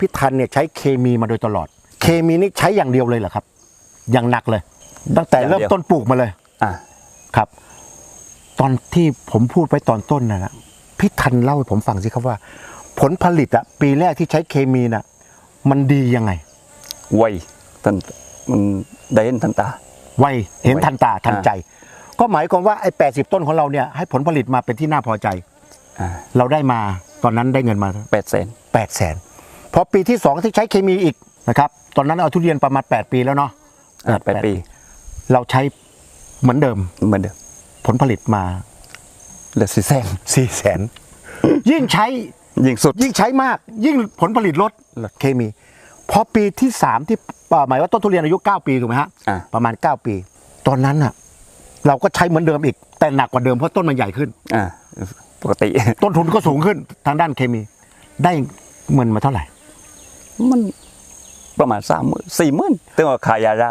พี่ทันเนี่ยใช้เคมีมาโดยตลอด เคมีนี่ใช้อย่างเดียวเลยเหรอครับ อย่างหนักเลย ตั้งแต่อย่างเดีเริ่ยวมต้นปลูกมาเลยอ่าครับ ตอนที่ผมพูดไปตอนต้นนะนะพี่ทันเล่าให้ผมฟังสิครับว่า ผลผลิตอะปีแรกที่ใช้เคมีน่ะ มันดียังไง ไวทันมันได้เห็นทันตา ไวเห็นทันตาทันอ่า ใจ ก็หมายความว่าไอ้แปดสิบต้นของเราเนี่ยให้ผลผลิตมาเป็นที่น่าพอใจ อ่าเราได้มาตอนนั้นได้เงินมาแปดแสน8 0 0แสน พอปีที่สองที่ใช้เคมีอีกนะครับตอนนั้นเอาทุเรียนประมาณ 8 ปีแล้วเนาะอ่าแปดปี เราใช้เหมือนเดิมเหมือนเดิมผลผลิตมาเหลือสี่แสน4 0 0แสนยิ่งใช้ยิงสุดยิ่งใช้มาก ยิ่งผลผลิตลดลดเคมีพอปีที่3ที่เอ่อหมายว่าต้นทุเรียนอายุ 9 ปีถูกไหมฮะอ่าประมาณ 9 ปี ตอนนั้นน่ะเราก็ใช้เหมือนเดิมอีก แต่หนักกว่าเดิมเพราะต้นมันใหญ่ขึ้นอ่าปกติ ต้นทุนก็สูงขึ้นทางด้านเคมี ได้เงินมาเท่าไหร่ มันประมาณสามหมื่นสี่หมื่นตึงว่าขายยาดา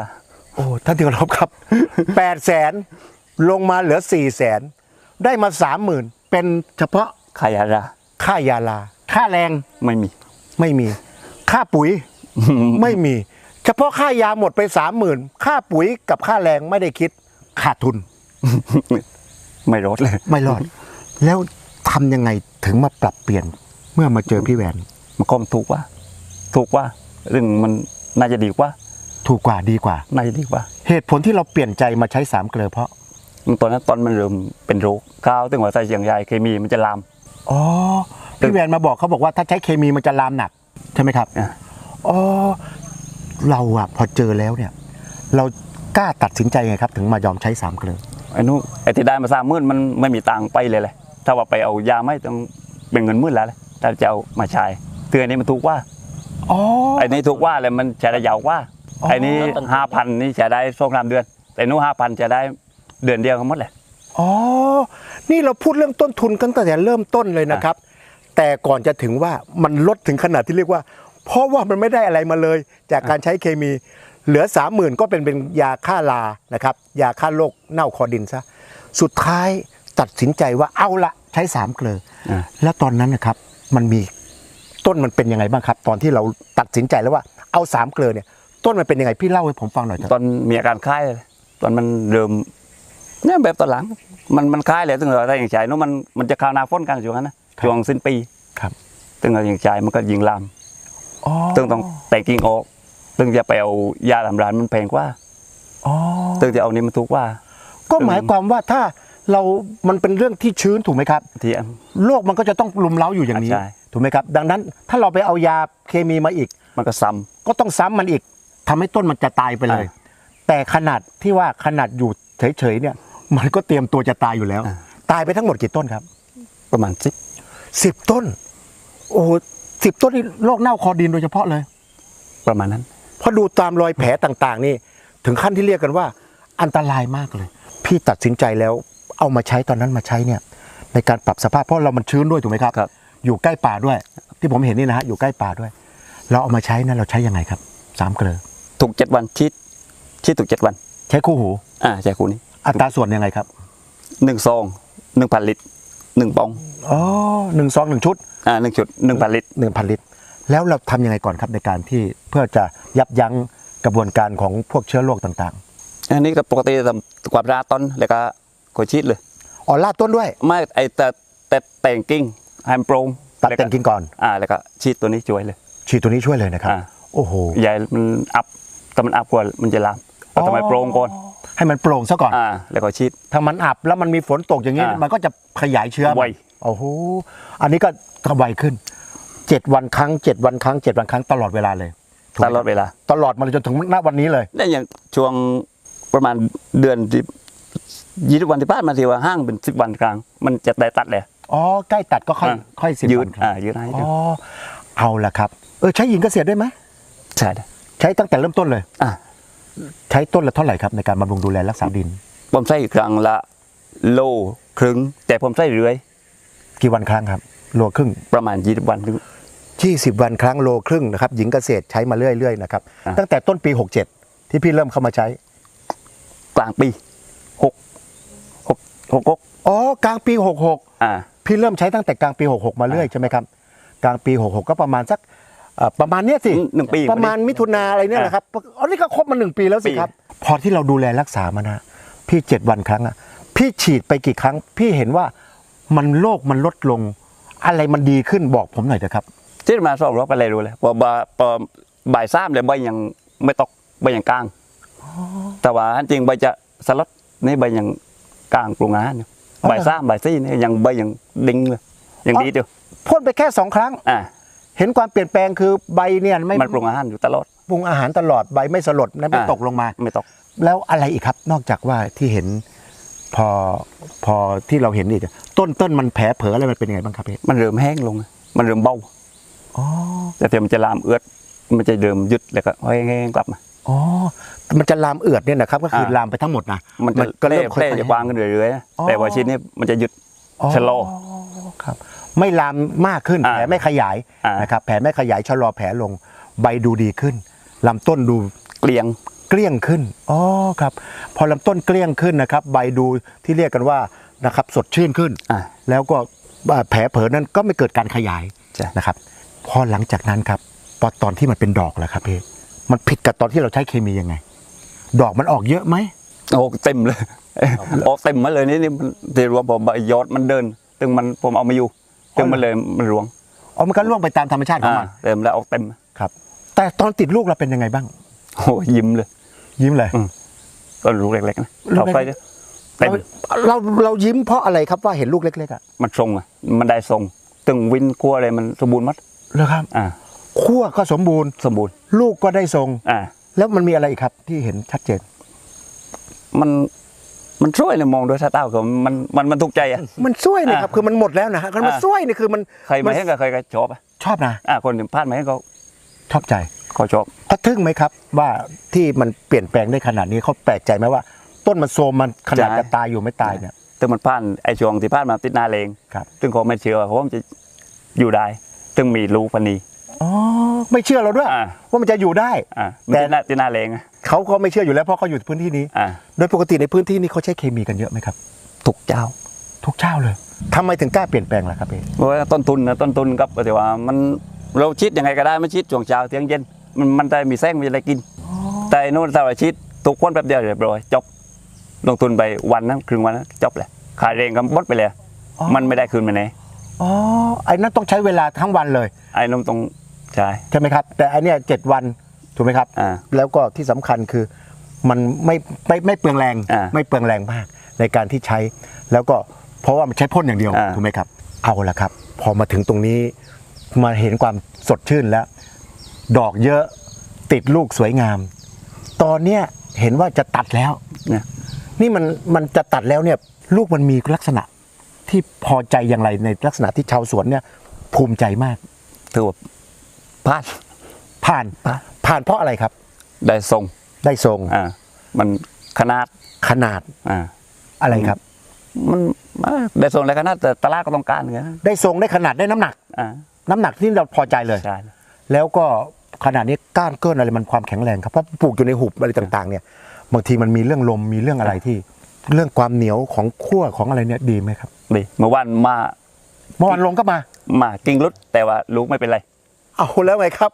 โอ้ท่านที่เคารพครับแปดแสนลงมาเหลือสี่แสนได้มาสามหมื่นเป็นเฉพาะขายยาดาค่ายาลา ค่าแรงไม่มี ไม่มี ค่าปุ๋ยไม่มี เฉพาะค่ายาหมดไปสามหมื่นค่าปุ๋ยกับค่าแรงไม่ได้คิดขาดทุน ไม่ลดเลย ไม่รอด แล้วทำยังไงถึงมาปรับเปลี่ยน เมื่อมาเจอพี่แหวน มันก็ถูกว่า ถูกว่าเรื่องมันน่าจะดีกว่า ถูกกว่าดีกว่า น่าจะดีกว่า เหตุผลที่เราเปลี่ยนใจมาใช้สามเกลือเพราะตอนนั้นตอนมันเริ่มเป็นโรคก้าวตึงว่าใส่อย่างใหญ่เคมีมันจะลาม อ๋อพี่แหวนมาบอกเขาบอกว่าถ้าใช้เคมีมันจะลามหนักใช่ไหมครับอะอ๋อเราอะพอเจอแล้วเนี่ย เรากล้าตัดสินใจไงครับ ถึงมายอมใช้สามเกลือไอ้นู้นไอ้ที่ได้มาสามหมื่นมันไม่มีตังค์ไปเลยเลยถ้าว่าไปเอายาไม่ต้องเป็นเงินหมื่นแล้วเลยถ้าจะเอามาใช้เตือนนี้มันถูกว่า อ๋อ ไอ้นี่ถูกว่าเลยมันใช้ได้ยาวกว่า อ๋อ ไอ้นี่ห้าพันนี่ใช้ได้สองสามเดือน แต่นู้นห้าพันจะได้เดือนเดียวทั้งหมดเลย อ๋อ นี่เราพูดเรื่องต้นทุนกันตั้งแต่เริ่มต้นเลยนะครับ แต่ก่อนจะถึงว่ามันลดถึงขนาดที่เรียกว่า เพราะว่ามันไม่ได้อะไรมาเลย จากการใช้เคมี เหลือสามหมื่นก็เป็นเป็นยาฆ่ารานะครับ ยาฆ่าโรคเน่าคอดินซะ สุดท้ายตัดสินใจว่าเอาละใช้สามเกลืออาแล้วตอนนั้นนะครับ มันมี ต้นมันเป็นยังไงบ้างครับ ตอนที่เราตัดสินใจแล้วว่าเอาสามเกลือเนี่ย ต้นมันเป็นยังไงพี่เล่าให้ผมฟังหน่อยเถตอะอนมีอาการคล้ายเลยตอนมันเริ่มเนี่ยแบบตอนหลัง มันมันคล้ายเลยตึงเราได้อย่างใจนู้นมันมันจะเข้าวหนาฝนกันช่วงนั้นนะช่วงสิ้นปีครับตึงเราอย่างใจมันก็ยิงลามอ๋อตึงต้องแต่งกิ่งออกตึงจะไปเอายาลำรานมันแพงกว่าอ๋อตึงจะเอานี่มันถูกกว่าก็หมายความว่าถ้าเรามันเป็นเรื่องที่ชื้นถูกไหมครับ ที่โรคมันก็จะต้องลุมเล้าอยู่อย่างนี้ ใช่ ถูกไหมครับ ดังนั้นถ้าเราไปเอายาเคมีมาอีก มันก็ซ้ำ ก็ต้องซ้ำมันอีกทำให้ต้นมันจะตายไปเลย อ่าแต่ขนาดที่ว่าขนาดอยู่เฉยๆเนี่ย มันก็เตรียมตัวจะตายอยู่แล้ว อ่า ตายไปทั้งหมดกี่ต้นครับ ประมาณสิบสิบต้น โอ้สิบต้นนี่โรคเน่าคอดินโดยเฉพาะเลย ประมาณนั้น เพราะดูตามรอยแผลต่างๆ นี่ ถึงขั้นที่เรียกกันว่า อันตรายมากเลย พี่ตัดสินใจแล้วเอามาใช้ตอนนั้นมาใช้เนี่ย ในการปรับสภาพเพราะเรามันชื้นด้วยถูกไหมครับ ครับ อยู่ใกล้ป่าด้วย ที่ผมเห็นนี่นะฮะอยู่ใกล้ป่าด้วย เราเอามาใช้นะเราใช้ยังไงครับสามเกลือถูกเจ็ดวันชิดชิดถูกเจ็ดวัน ใช้คู่หู อ่าใช่คูนี้อัตราส่วนยังไงครับหนึ่งซองหนึ่งพันลิตรหนึ่งปองอ๋อหนึ่งซองหนึ่งชุดอ่าหนึ่งชุดหนึ่งพันลิตรหนึ่งพันลิตร แล้วเราทำยังไงก่อนครับในการที่เพื่อจะยับยั้งกระบวนการของพวกเชื้อโรคต่างอันนี้ก็ปกติทำความราต้นแล้วก็กดชีดเลยๆอ๋อลาดต้นด้วย ไม่ไอแต่แต่แต่งกิ่ง ให้มันโปร่งตัดแต่งกิ่งก่อน อ่าแล้วก็ชีดตัวนี้ช่วยเลย ฉีดตัวนี้ช่วยเลยนะครับอ่าโอ้โหใหญ่มันอัพแต่มันอัพกว่ามันจะลามเอาทำไมโปร่งก่อนให้มันโปร่งซะก่อนอ่าแล้วก็ชีดถ้ามันอับแล้วมันมีฝนตกอย่างนี้อ่ามัมันก็จะขยายเชื้อไวโอ้โหอันนี้ก็ไวขึ้นเจ็ดวันครั้งเจ็ดวันครั้งเจ็ดวันครั้งตลอดเวลาเลยถูกตไหมลอดเวลา ตลอดมาเลยจนถึงณวันนี้เลยได้อย่างช่วงประมาณเดือนที่ยี่สิบวันที่ผ่านมาที่ว่าห้างเป็นสิบวันครั้งมันจะได้ตัดเลย อ๋อใกล้ตัดก็ค่อยอ่าค่อยสิบยืวัดนครั้งอ่ายืดให้อ๋ดูอเอาละครับเออใช้หญิงเกษตรด้วยไหมใช่ได้ใช้ตั้งแต่เริ่มต้นเลย อ่าใช้ต้นละเท่าไหร่ครับในการบำรุงดูแลรักษาดิน ผมใส่ครั้งละโลครึ่งแต่ผมใส่เรื่อยกี่วันครั้งครับโลครึ่ง ประมาณยี่สิบวันถึง 20 วันครั้งโลครึ่งนะครับหญิงเกษตรใช้มาเรื่อยๆนะครับอ่าตั้งแต่ต้นปี 67 ที่พี่เริ่มเข้ามาใช้กลางปีหกหกหกหกอ๋อกลางปี 66 อ่า พี่เริ่มใช้ตั้งแต่กลางปี 66 มาเรื่อยใช่ไหมครับ กลางปี 66 ก็ประมาณสักเอ่อประมาณเนี้ยสิหนึ่งปีประมาณมิถุนาอะไรเนี่ยนะครับอันนี้ก็ครบมาหนึ่งปีแล้วสิปี ครับพอที่เราดูแลรักษามานะพี่เจ็ดวันครั้งอะพี่ฉีดไปกี่ครั้ง พี่เห็นว่ามันโรคมันลดลง อะไรมันดีขึ้นบอกผมหน่อยเถอะครับ ที่มาสองรอบไปเลยรู้เลยพอบ่าพอบ่ายสามเลยใบยังไม่ตกใบยังกลางแต่ว่าอันจริงใบจะสลัดนี่ใบยังกลางปรุงอาหารอยู่อ๋อเหรอ บ่ายสามบ่ายสี่นี่ยังใบยังดิ้งเลยยังดีอยู่พ่นไปแค่สองครั้งอ่าเห็นความเปลี่ยนแปลงคือใบเนี่ยไม่มันปรุงอาหารอยู่ตลอดปรุงอาหารตลอดใบไม่สลดนะไม่อ่าตกลงมาไม่ตก แล้วอะไรอีกครับ นอกจากว่าที่เห็นพอพอที่เราเห็นอีกต้นต้นมันแผลเผลออะไรมันเป็นยังไงบ้างครับพี่มันเริ่มแห้งลง มันเริ่มเบาอ๋อแต่เดี๋ยวมันจะลามเอื้อดมันจะเริ่มหยุดแล้วก็แห้งๆกลับมาอ๋อ มันจะลามเอือดเนี่ยนะครับก็คืออ่าลามไปทั้งหมดนะมันจะก็เล่เริ่มค่อยเล่ๆจะกวางกันเรื่อยๆนะอ๋อแต่ว่าชิ้นนี้มันจะหยุดอ๋อชะลอครับ ไม่ลามมากขึ้นอ่าแผลไม่ขยายอ่านนะครับแผลไม่ขยายชะลอแผลลงใบดูดีขึ้นลำต้นดูเกลียงเกลี้ยงขึ้นอ๋อครับ พอลำต้นเกลี้ยงขึ้นนะครับ ใบดูที่เรียกกันว่านะครับสดชื่นขึ้นอ่าแล้วก็แผลเผลอนั้นก็ไม่เกิดการขยายใช่นะครับ พอหลังจากนั้นครับพอตอนที่มันเป็นดอกแล้วครับพี่มันผิดกับตอนที่เราใช้เคมียังไง ดอกมันออกเยอะไหมโอ้เต็มเลย ออกเต็มมาเลยนี่นี่มันที่รวมผมใบยอดมันเดินตึงมันผมเอามาอยู่ตึงมันเลยมันรวงอ๋อมันก็ร่วงไปตามธรรมชาติของอ่ามันเต็มแล้วออกเต็มครับ แต่ตอนติดลูกเราเป็นยังไงบ้างโอ้ยิ้มเลย ยิ้มเลยอืมก็ลูกเล็กๆนะลูกเอาเล็กไปเถอะเต็มเราเราเรายิ้มเพราะอะไรครับว่าเห็นลูกเล็กๆอะมันทรงอะมันได้ทรงตึงวินกลัวอะไรมันสมบูรณ์หมัดเหรอครับ อ่าขั้วก็สมบูรณ์สมบูรณ์ ลูกก็ได้ทรง อ่า แล้วมันมีอะไรอีกครับที่เห็นชัดเจน มันมันช่วยเลยมองด้วยสายตาผมมันมันมันถูกใจอะ มันช่วยนะครับอ่าคือมันหมดแล้วนะฮะมันอ่าช่วยนี่คือมันใครมาเห็นก็ใครก็ชอบอะชอบนะอ่าคนที่พลาดมาเห็นก็ชอบใจเขาชอบเขาทึ่งไหมครับ ว่าที่มันเปลี่ยนแปลงได้ขนาดนี้เขาแปลกใจไหมว่า ต้นมันโซมมันขนาดใช่จะตายอยู่ไม่ตายเนี่ยตึงมันพลาดไอ้ช่วงที่พลาดมาติดหน้าเลงครับตึงเขาไม่เชื่อว่าผมจะอยู่ได้ตึงมีลูกปานนี อ๋อไม่เชื่อเราด้วย อ่า ว่ามันจะอยู่ได้ อ่าแต่ติดหน้าติดหน้าเลงอะเขาก็ไม่เชื่ออยู่แล้วเพราะเขาอยู่พื้นที่นี้ อ่า โดยปกติในพื้นที่นี้เขาใช้เคมีกันเยอะไหมครับ ทุกเจ้า ทุกเจ้าเลยทำไมถึงกล้าเปลี่ยนแปลงล่ะครับพี่เพราะว่าต้นทุนนะต้นทุนกับแต่ว่ามันเราชิดยังไงก็ได้ไม่ชิดช่วงเช้าเที่ยงเย็นมันมันได้มีแสงมีอะไรกิน แต่ไอ้นู่นถ้าเราชิดทุกคนแป๊บเดียวเรียบร้อยจบลงทุนไปวันนั้นครึ่งวันนั้นจบเลยขายเองก็หมดไปเลยอ๋อมันไม่ได้คืนมาไหนอ๋อไอ้นั่นต้องใช้เวลาทั้งวันเลย ไอ้นมตรง ใช่ ใช่ไหมครับ แต่อันเนี้ยเจ็ดวันถูกไหมครับ อ่าแล้วก็ที่สำคัญคือมันไม่ไม่ไม่เปลืองแรง อ่าไม่เปลืองแรงมากในการที่ใช้ แล้วก็เพราะว่ามันใช้พ่นอย่างเดียวอ่า ถูกไหมครับ เอาละครับ พอมาถึงตรงนี้มาเห็นความสดชื่นแล้ว ดอกเยอะติดลูกสวยงาม ตอนเนี้ยเห็นว่าจะตัดแล้ว เนี่ยนี่มันมันจะตัดแล้วเนี่ยลูกมันมีลักษณะที่พอใจอย่างไรในลักษณะที่ชาวสวนเนี่ยภูมิใจมาก ถือว่า พลาดผ่านผ่านผ่านเพราะอะไรครับ ได้ทรงได้ทรงอ่ามันขนาดขนาดอ่าอะไรครับ มันอ่าได้ทรงอะไรขนาดแต่ตลาดก็ต้องการเหมือนกันได้ทรงได้ขนาดได้น้ำหนักอ่าน้ำหนักที่เราพอใจเลยใช่แล้วก็ขนาดนี้ก้านเกินอะไรมันความแข็งแรงครับเพราะปลูกอยู่ในหุบอะไรต่างๆ เนี่ยบางทีมันมีเรื่องลมมีเรื่องอะไรที่ เรื่องความเหนียวของขั้วของอะไรเนี่ยดีไหมครับดีเมื่อวานมาเมื่อวานลงก็มามากิ้งรุดแต่ว่าลูกไม่เป็นไร เอาแล้วไงครับ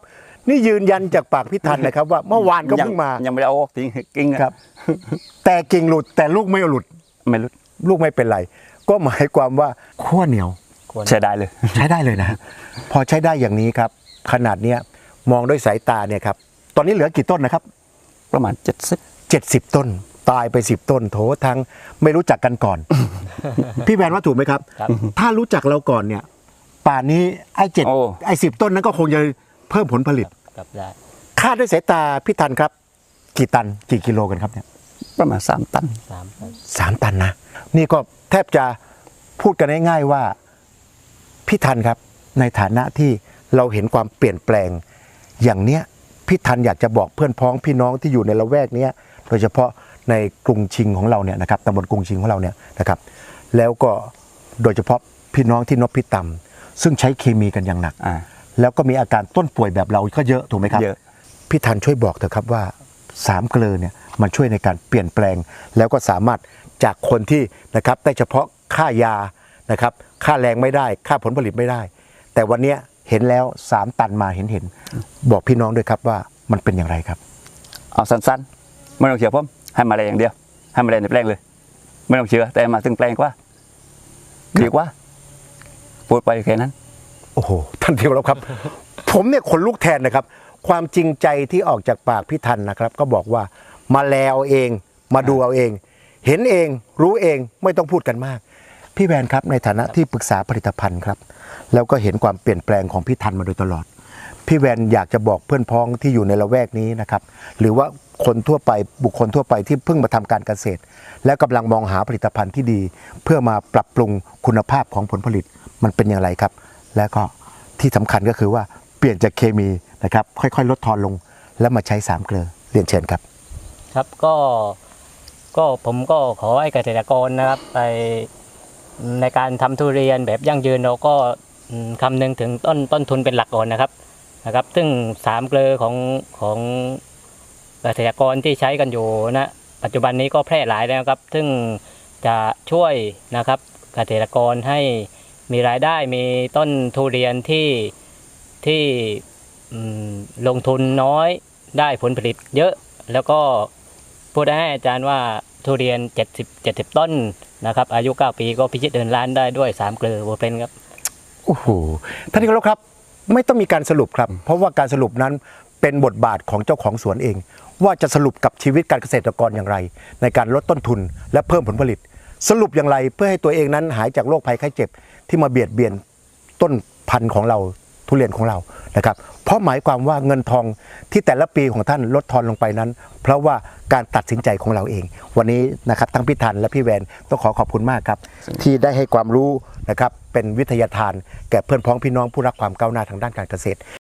นี่ยืนยันจากปากพี่ทันเลยครับ ว่าเมื่อวานก็เพิ่งมายังไม่ได้เอาออกทิ้งกิ้งอะครับ แต่กิ่งหลุดแต่ลูกไม่หลุดไม่รุดลูกไม่เป็นไร ก็หมายความว่าขั้วเหนียวใช้ได้เลย ใช้ได้เลยนะ พอใช้ได้อย่างนี้ครับ ขนาดเนี้ยมองด้วยสายตาเนี่ยครับตอนนี้เหลือกี่ต้นนะครับ ประมาณเจ็ดสิบ70 ต้น ตายไป 10 ต้นโถทั้งไม่รู้จักกันก่อน พี่แบนว่าถูกไหมครับครับ ถ้ารู้จักเราก่อนเนี่ย ป่านนี้ไอ้เจ็ดโอ้ ไอ้สิบต้นนั้นก็คงจะเพิ่มผลผลิต กลับได้คาดด้วยสายตาพี่ทันครับ กี่ตันกี่กิโลกันครับเนี่ยประมาณสามตัน สามตันสามตันนะ นี่ก็แทบจะพูดกันง่ายๆว่าพี่ทันครับ ในฐานะที่เราเห็นความเปลี่ยนแปลง อย่างเนี้ยพี่ทันอยากจะบอกเพื่อนพ้องพี่น้องที่อยู่ในละแวกเนี้ยโดยเฉพาะในกรุงชิงของเราเนี่ยนะครับตำบลกรุงชิงของเราเนี่ยนะครับ แล้วก็โดยเฉพาะพี่น้องที่นพิตำ ซึ่งใช้เคมีกันอย่างหนัก อ่า แล้วก็มีอาการต้นป่วยแบบเราก็เยอะถูกไหมครับเยอะพี่ทันช่วยบอกเถอะครับว่าสามเกลือเนี่ยมันช่วยในการเปลี่ยนแปลง แล้วก็สามารถจากคนที่นะครับได้เฉพาะค่ายานะครับค่าแรงไม่ได้ ค่าผลผลิตไม่ได้ แต่วันเนี้ยเห็นแล้ว3ตันมาเห็นเห็นบอกพี่น้องด้วยครับว่ามันเป็นอย่างไรครับ เอาสั้นๆไม่ต้องเชื่อผมให้มาแรงอย่างเดียวให้มาแรงในแปลงเลย ไม่ต้องเชื่อแต่มาถึงแปลงกว่าดีกว่า พูดไปแค่นั้น โอ้โหท่านที่เคารพครับ ผมเนี่ยขนลุกแทนนะครับ ความจริงใจที่ออกจากปากพี่ทันนะครับ ก็บอกว่ามาแลเอาเอง มาดูเอาเอง เห็นเองรู้เองไม่ต้องพูดกันมาก พี่แวนครับในฐานะที่ปรึกษาผลิตภัณฑ์ครับ แล้วก็เห็นความเปลี่ยนแปลงของพี่ทันมาโดยตลอด พี่แวนอยากจะบอกเพื่อนพ้องที่อยู่ในละแวกนี้นะครับ หรือว่าคนทั่วไปบุคคลทั่วไปที่เพิ่งมาทำการเกษตร และกำลังมองหาผลิตภัณฑ์ที่ดี เพื่อมาปรับปรุงคุณภาพของผลผลิต มันเป็นอย่างไรครับ และก็ที่สำคัญก็คือว่าเปลี่ยนจากเคมีนะครับ ค่อยๆ ลดทอนลงแล้วมาใช้สามเกลือเรียนเชิญครับ ครับก็ก็ผมก็ขอให้เกษตรกรนะครับไปในการทำทุเรียนแบบยั่งยืนเราก็อืมคำนึงถึงต้นต้นทุนเป็นหลักก่อนนะครับนะครับ ซึ่งสามเกลือของของเกษตรกรที่ใช้กันอยู่นะปัจจุบันนี้ก็แพร่หลายแล้วครับ ซึ่งจะช่วยนะครับเกษตรกรให้ มีรายได้มีต้นทุเรียนที่ที่ลงทุนน้อยได้ผลผลิตเยอะ แล้วก็พูดให้อาจารย์ว่าทุเรียน 70 70 ต้นนะครับ อายุ 9 ปีก็พิชิตเดินล้านได้ด้วย 3 เกลือโวเปนครับโอ้โหท่านที่เคารพครับ ไม่ต้องมีการสรุปครับ เพราะว่าการสรุปนั้นเป็นบทบาทของเจ้าของสวนเอง ว่าจะสรุปกับชีวิตการเกษตรกรอย่างไร ในการลดต้นทุนและเพิ่มผลผลิต สรุปอย่างไรเพื่อให้ตัวเองนั้นหายจากโรคภัยไข้เจ็บ ที่มาเบียดเบียนต้นพันธุ์ของเราทุเรียนของเรานะครับ เพราะหมายความว่าเงินทองที่แต่ละปีของท่านลดทอนลงไปนั้น เพราะว่าการตัดสินใจของเราเอง วันนี้นะครับทั้งพี่ทันและพี่แวนต้องขอขอบคุณมากครับ ที่ได้ให้ความรู้นะครับเป็นวิทยาทานแก่เพื่อนพ้องพี่น้องผู้รักความก้าวหน้าทางด้านการเกษตร